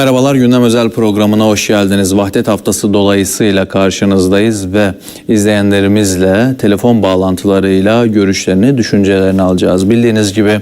merhabalar. Gündem özel programına hoş geldiniz. Vahdet haftası dolayısıyla karşınızdayız ve izleyenlerimizle telefon bağlantılarıyla görüşlerini, düşüncelerini alacağız. Bildiğiniz gibi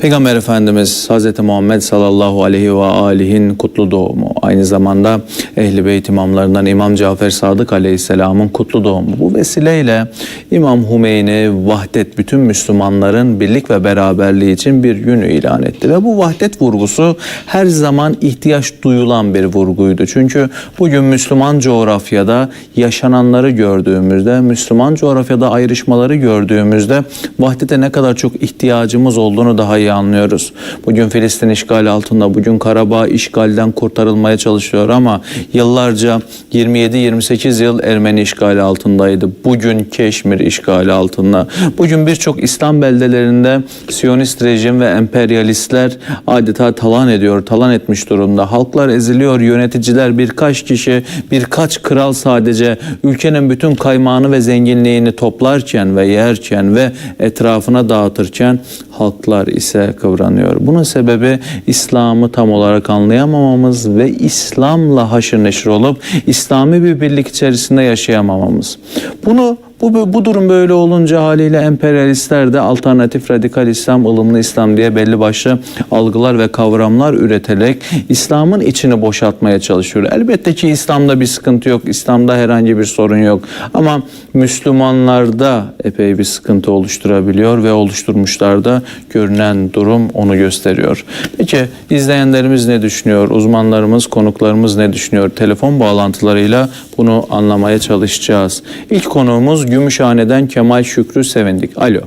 Peygamber Efendimiz Hz. Muhammed sallallahu aleyhi ve alihin kutlu doğumu. Aynı zamanda Ehl-i Beyt imamlarından İmam Cafer Sadık aleyhisselamın kutlu doğumu. Bu vesileyle İmam Hümeyni vahdet bütün Müslümanların birlik ve beraberliği için bir gün ilan etti. Ve bu vahdet vurgusu her zaman ihtiyaç duyulan bir vurguydu. Çünkü bugün Müslüman coğrafyada yaşananları gördüğümüzde, Müslüman coğrafyada ayrışmaları gördüğümüzde vahdete ne kadar çok ihtiyacımız olduğunu daha iyi anlıyoruz. Bugün Filistin işgali altında, bugün Karabağ işgalden kurtarılmaya çalışıyor ama yıllarca 27-28 yıl Ermeni işgali altındaydı. Bugün Keşmir işgali altında. Bugün birçok İslam beldelerinde Siyonist rejim ve emperyalistler adeta talan ediyor, talan etmiş durumda. Halklar eziliyor, yöneticiler birkaç kişi, birkaç kral sadece ülkenin bütün kaymağını ve zenginliğini toplarken ve yerken ve etrafına dağıtırken halklar ise kıvranıyor. Bunun sebebi İslam'ı tam olarak anlayamamamız ve İslam'la haşır neşir olup İslami bir birlik içerisinde yaşayamamamız. Bunu bu, bu durum böyle olunca haliyle emperyalistler de alternatif radikal İslam, ılımlı İslam diye belli başlı algılar ve kavramlar üreterek İslam'ın içini boşaltmaya çalışıyor. Elbette ki İslam'da bir sıkıntı yok, İslam'da herhangi bir sorun yok. Ama Müslümanlarda epey bir sıkıntı oluşturabiliyor ve oluşturmuşlar da görünen durum onu gösteriyor. Peki izleyenlerimiz ne düşünüyor? Uzmanlarımız, konuklarımız ne düşünüyor? Telefon bağlantılarıyla bunu anlamaya çalışacağız. İlk konuğumuz Gümüşhane'den Kemal Şükrü Sevindik. Alo.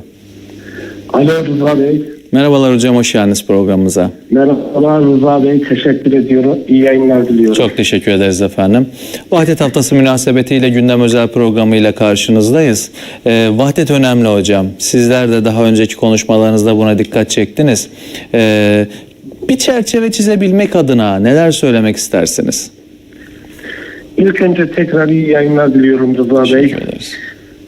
Alo Rıza Bey. Merhabalar hocam, hoş geldiniz programımıza. Merhabalar Rıza Bey. Teşekkür ediyorum. İyi yayınlar diliyorum. Çok teşekkür ederiz efendim. Vahdet Haftası münasebetiyle gündem özel programıyla karşınızdayız. Ee, vahdet önemli hocam. Sizler de daha önceki konuşmalarınızda buna dikkat çektiniz. Ee, bir çerçeve çizebilmek adına neler söylemek istersiniz? İlk önce tekrar iyi yayınlar diliyorum Rıza Bey. Teşekkür ederiz.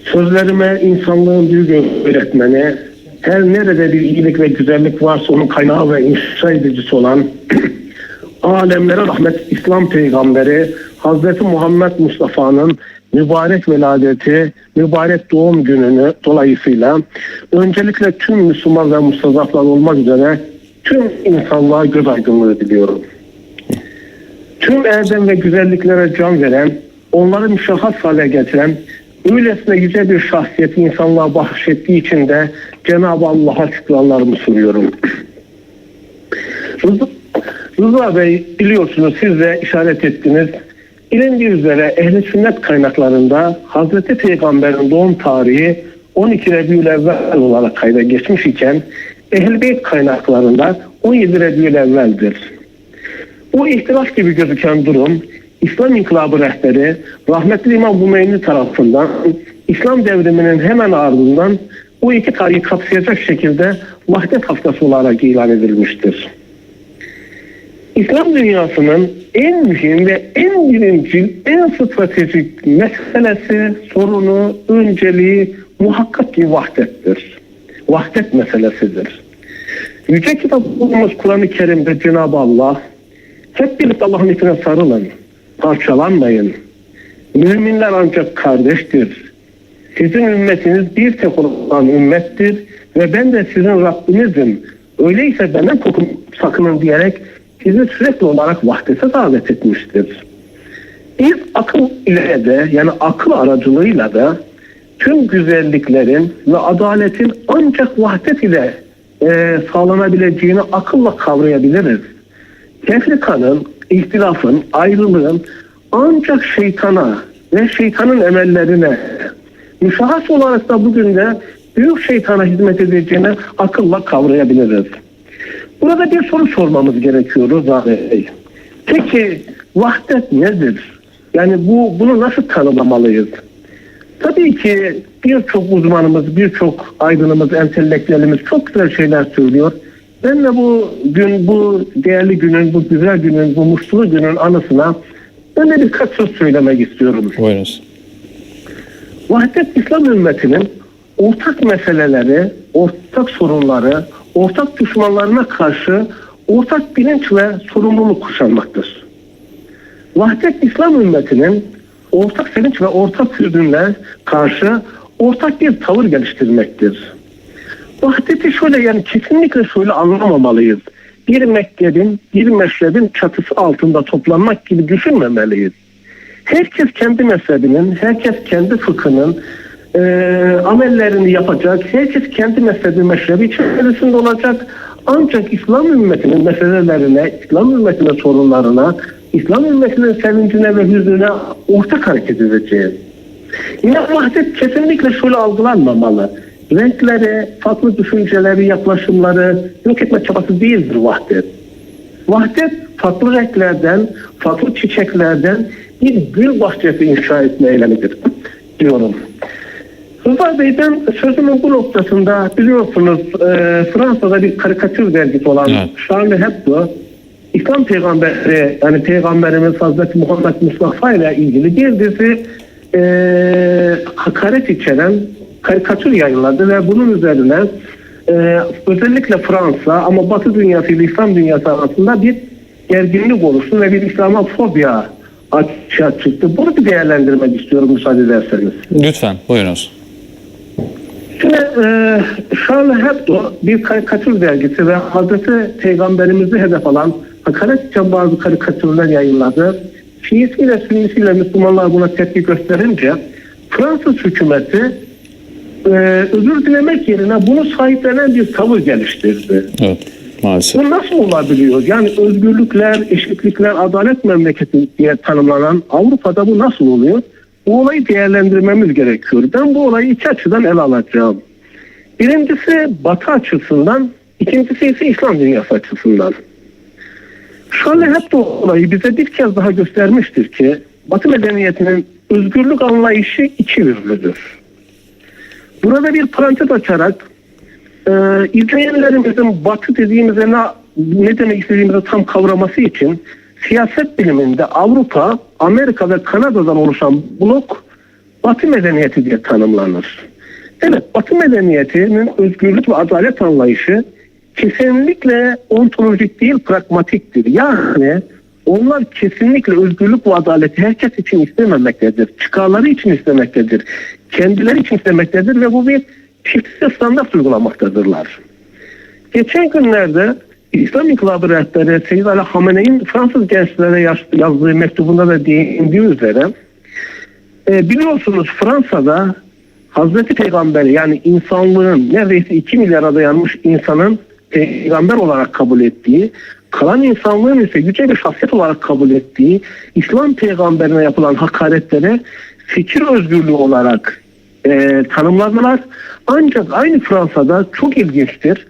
Sözlerime insanlığın büyük öğretmeni, her nerede bir iyilik ve güzellik varsa onun kaynağı ve inşa edicisi olan alemlere rahmet İslam peygamberi Hazreti Muhammed Mustafa'nın mübarek veladeti, mübarek doğum gününü dolayısıyla öncelikle tüm Müslüman ve mustazaflar olmak üzere tüm insanlığa göz aydınlığı diliyorum. Tüm erdem ve güzelliklere can veren, onları müşahhas hale getiren, öylesine yüce bir şahsiyeti insanlığa bahşettiği için de Cenab-ı Allah'a şükranlarımı sunuyorum. Rıza, Rıza Bey biliyorsunuz siz de işaret ettiniz. Bilindiği üzere ehli sünnet kaynaklarında Hazreti Peygamber'in doğum tarihi 12 Rebiül Evvel olarak kayda geçmiş iken Ehl-i Beyt kaynaklarında 17 Rebiül Evvel'dir. Bu ihtilaf gibi gözüken durum İslam İnkılabı rehberi rahmetli İmam Hümeyni tarafından İslam devriminin hemen ardından bu iki tarihi kapsayacak şekilde vahdet haftası olarak ilan edilmiştir. İslam dünyasının en mühim ve en birincil, en stratejik meselesi, sorunu, önceliği muhakkak ki vahdettir. Vahdet meselesidir. Yüce kitabımız Kur'an-ı Kerim'de Cenab-ı Allah hep birlikte Allah'ın ipine sarılın, parçalanmayın. Müminler ancak kardeştir. Sizin ümmetiniz bir tek olan ümmettir ve ben de sizin Rabbinizim. Öyleyse benden kokun, sakının diyerek sizi sürekli olarak vahdete davet etmiştir. Biz akıl ile de yani akıl aracılığıyla da tüm güzelliklerin ve adaletin ancak vahdet ile e, sağlanabileceğini akılla kavrayabiliriz. Tefrikanın, ihtilafın, ayrılığın ancak şeytana ve şeytanın emellerine müşahhas olarak da bugün de büyük şeytana hizmet edeceğini akılla kavrayabiliriz. Burada bir soru sormamız gerekiyor Rıza Bey. Peki vahdet nedir? Yani bu bunu nasıl tanımlamalıyız? Tabii ki birçok uzmanımız, birçok aydınımız, entelektüelimiz çok güzel şeyler söylüyor. Ben de bu gün, bu değerli günün, bu güzel günün, bu mutlu günün anısına ben de birkaç söz söylemek istiyorum. Buyurunuz. Vahdet İslam ümmetinin ortak meseleleri, ortak sorunları, ortak düşmanlarına karşı ortak bilinç ve sorumluluk kuşanmaktır. Vahdet İslam ümmetinin ortak sevinç ve ortak hüzünle karşı ortak bir tavır geliştirmektir. Vahdeti şöyle yani kesinlikle şöyle anlamamalıyız. Bir mektebin, bir meşrebin çatısı altında toplanmak gibi düşünmemeliyiz. Herkes kendi mezhebinin, herkes kendi fıkhının e, amellerini yapacak. Herkes kendi mezhebi meşrebi içerisinde olacak. Ancak İslam ümmetinin meselelerine, İslam ümmetinin sorunlarına, İslam ümmetinin sevincine ve hüznüne ortak hareket edeceğiz. Yine vahdet kesinlikle şöyle algılanmamalı. Renkleri, farklı düşünceleri, yaklaşımları yok etme çabası değildir vahdet. Vahdet farklı renklerden, farklı çiçeklerden bir gül bahçesi inşa etme eylemidir diyorum. Rıza Bey'den sözümün bu noktasında biliyorsunuz e, Fransa'da bir karikatür dergisi olan Evet. Charlie Hebdo İslam peygamberi yani peygamberimiz Hazreti Muhammed Mustafa ile ilgili bir dizi e, hakaret içeren karikatür yayınladı ve bunun üzerine e, özellikle Fransa ama Batı dünyası ile İslam dünyası arasında bir gerginlik oluştu ve bir İslamofobya açığa çıktı. Bunu bir değerlendirmek istiyorum müsaade ederseniz. Lütfen buyurunuz. Şimdi e, Charlie Hebdo bir karikatür dergisi ve Hazreti Peygamberimizi hedef alan hakaretçe bazı karikatürler yayınladı. Şiisiyle Sünnisiyle Müslümanlar buna tepki gösterince Fransız hükümeti e, özür dilemek yerine bunu sahiplenen bir tavır geliştirdi. Evet maalesef. Bu nasıl olabiliyor? Yani özgürlükler, eşitlikler, adalet memleketi diye tanımlanan Avrupa'da bu nasıl oluyor? Bu olayı değerlendirmemiz gerekiyor. Ben bu olayı iki açıdan ele alacağım. Birincisi Batı açısından, ikincisi ise İslam dünyası açısından. Şöyle hep bu olayı bize bir kez daha göstermiştir ki Batı medeniyetinin özgürlük anlayışı iki yönlüdür. Burada bir parantez açarak e, izleyenlerimizin batı dediğimizde ne, ne demek istediğimizi tam kavraması için siyaset biliminde Avrupa, Amerika ve Kanada'dan oluşan blok batı medeniyeti diye tanımlanır. Evet batı medeniyetinin özgürlük ve adalet anlayışı kesinlikle ontolojik değil pragmatiktir. Yani onlar kesinlikle özgürlük ve adaleti herkes için istememektedir. Çıkarları için istemektedir. Kendileri için istemektedir ve bu bir çiftçi standart uygulamaktadırlar. Geçen günlerde İslam İnkılabı rehberi Seyyid Ali Hamene'nin Fransız gençlere yaz- yazdığı mektubunda da değindiği üzere e, biliyorsunuz Fransa'da Hazreti Peygamberi yani insanlığın neredeyse 2 milyara dayanmış insanın peygamber olarak kabul ettiği, kalan insanlığın ise yüce bir şahsiyet olarak kabul ettiği İslam peygamberine yapılan hakaretlere fikir özgürlüğü olarak e, tanımladılar. Ancak aynı Fransa'da çok ilginçtir.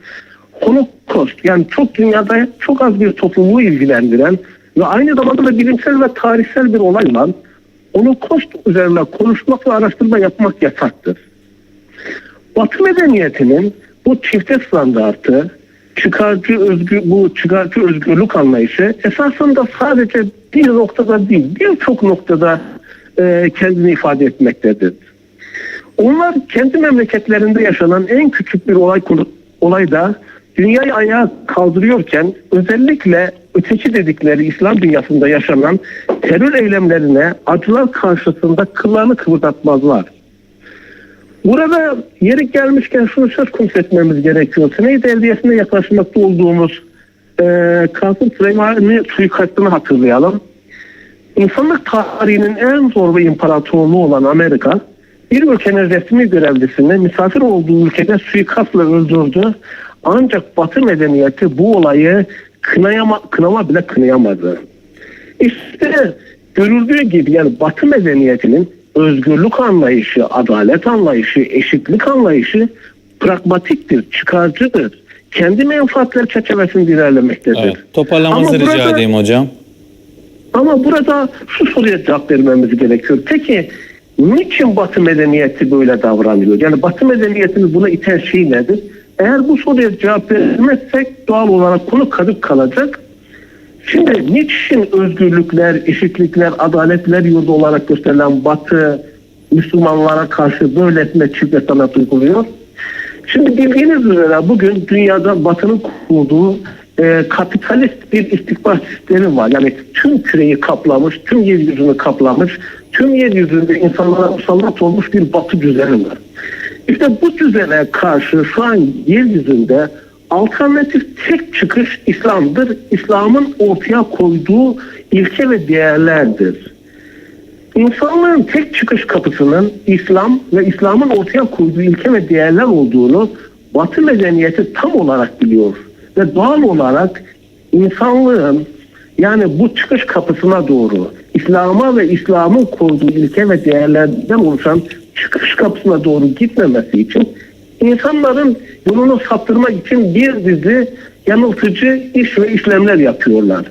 Holocaust yani çok dünyada çok az bir topluluğu ilgilendiren ve aynı zamanda da bilimsel ve tarihsel bir olayla Holocaust üzerine konuşmak ve araştırma yapmak yasaktır. Batı medeniyetinin bu çifte standartı, çıkarcı özgür, bu çıkarcı özgürlük anlayışı esasında sadece bir noktada değil, birçok noktada e, kendini ifade etmektedir. Onlar kendi memleketlerinde yaşanan en küçük bir olay olayda dünyayı ayağa kaldırıyorken özellikle öteki dedikleri İslam dünyasında yaşanan terör eylemlerine acılar karşısında kıllarını kıvırdatmazlar. Burada yeri gelmişken şunu söz konusu etmemiz gerekiyor. Sene devriyesine yaklaşmakta olduğumuz e, Kasım Süleymani suikastını hatırlayalım. İnsanlık tarihinin en zor ve imparatorluğu olan Amerika bir ülkenin resmi görevlisini misafir olduğu ülkede suikastla öldürdü. Ancak Batı medeniyeti bu olayı kınayama, kınama bile kınayamadı. İşte görüldüğü gibi yani Batı medeniyetinin özgürlük anlayışı, adalet anlayışı, eşitlik anlayışı pragmatiktir, çıkarcıdır. Kendi menfaatleri çerçevesinde ilerlemektedir. Evet. Toparlamanızı Ama rica burada- edeyim hocam. Ama burada şu soruya cevap vermemiz gerekiyor. Peki niçin Batı medeniyeti böyle davranıyor? Yani Batı medeniyetini buna iten şey nedir? Eğer bu soruya cevap vermezsek doğal olarak konu kadık kalacak. Şimdi niçin özgürlükler, eşitlikler, adaletler yurdu olarak gösterilen Batı Müslümanlara karşı böyle etme çifte sanat uyguluyor? Şimdi bildiğiniz üzere bugün dünyada Batı'nın kurduğu e, kapitalist bir istikbar sistemi var. Yani tüm küreyi kaplamış, tüm yeryüzünü kaplamış, tüm yeryüzünde insanlara musallat olmuş bir batı düzeni var. İşte bu düzene karşı şu an yeryüzünde alternatif tek çıkış İslam'dır. İslam'ın ortaya koyduğu ilke ve değerlerdir. İnsanlığın tek çıkış kapısının İslam ve İslam'ın ortaya koyduğu ilke ve değerler olduğunu Batı medeniyeti tam olarak biliyor. Ve doğal olarak insanlığın yani bu çıkış kapısına doğru İslam'a ve İslam'ın koyduğu ilke ve değerlerden oluşan çıkış kapısına doğru gitmemesi için insanların yolunu saptırmak için bir dizi yanıltıcı iş ve işlemler yapıyorlar.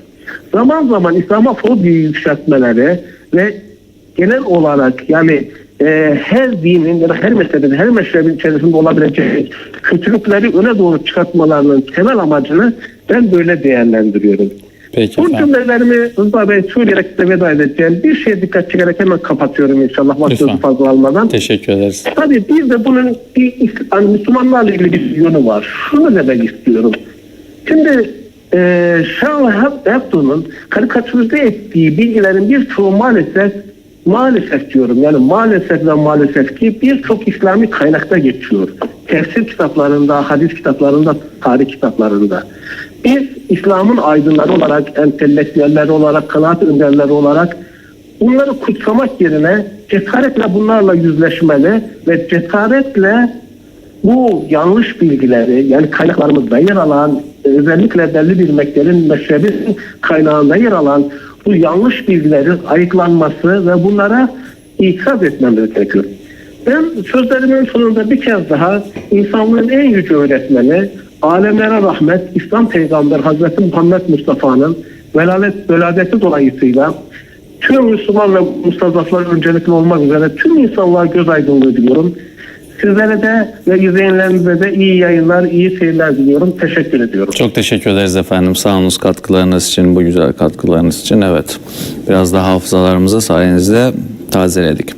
Zaman zaman İslam'a fobi yükseltmeleri ve genel olarak yani e, her dinin ya da her mezhebin, her meşrebin içerisinde olabilecek kötülükleri öne doğru çıkartmalarının temel amacını ben böyle değerlendiriyorum. Peki Bu efendim. cümlelerimi Rıza Bey söyleyerek de veda edeceğim. Bir şeye dikkat çekerek hemen kapatıyorum inşallah vaktinizi Lütfen. fazla almadan. Teşekkür ederiz. Tabii bir de bunun bir hani Müslümanlarla ilgili bir yönü var. Şunu demek istiyorum. Şimdi e, Charles Hebdo'nun karikatürize ettiği bilgilerin birçoğu maalesef maalesef diyorum yani maalesef ve maalesef ki birçok İslami kaynakta geçiyor. Tefsir kitaplarında, hadis kitaplarında, tarih kitaplarında. Biz İslam'ın aydınları olarak, entelektüeller olarak, kanaat önderleri olarak Bunları kutsamak yerine cesaretle bunlarla yüzleşmeli ve cesaretle bu yanlış bilgileri yani kaynaklarımızda yer alan özellikle belli bir mektebin meşrebin kaynağında yer alan bu yanlış bilgilerin ayıklanması ve bunlara ikaz etmemiz gerekiyor. Ben sözlerimin sonunda bir kez daha insanlığın en yüce öğretmeni, alemlere rahmet, İslam Peygamber Hazreti Muhammed Mustafa'nın velalet, veladeti dolayısıyla tüm Müslüman ve mustazaflar öncelikli olmak üzere tüm insanlığa göz aydınlığı diliyorum. Sizlere de ve izleyenlerinize de iyi yayınlar, iyi seyirler diliyorum. Teşekkür ediyorum. Çok teşekkür ederiz efendim. Sağ olunuz katkılarınız için, bu güzel katkılarınız için. Evet, biraz da hafızalarımızı sayenizde tazeledik.